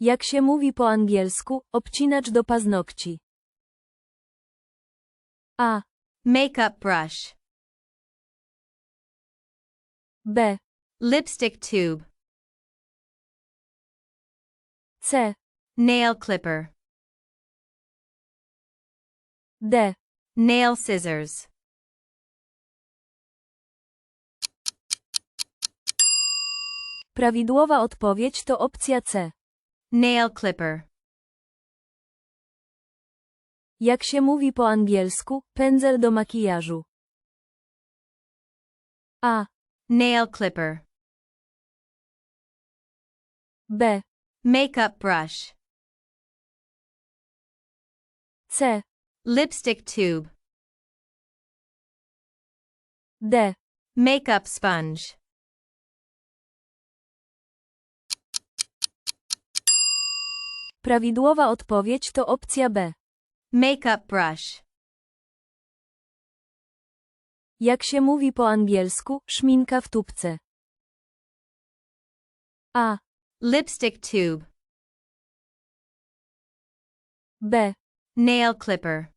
Jak się mówi po angielsku, obcinacz do paznokci. A, Makeup brush. B, Lipstick tube. C, Nail clipper. D. Nail scissors. Prawidłowa odpowiedź to opcja C. Nail clipper. Jak się mówi po angielsku, pędzel do makijażu. A, Nail clipper. B, Makeup brush. C, Lipstick tube. D. Makeup sponge. Prawidłowa odpowiedź to opcja B. Makeup brush. Jak się mówi po angielsku, szminka w tubce. A, Lipstick tube. B, Nail clipper.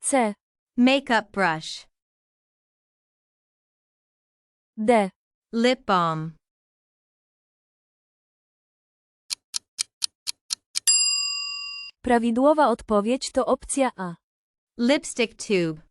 C, Makeup brush. D. Lip balm. Prawidłowa odpowiedź to opcja A. Lipstick tube.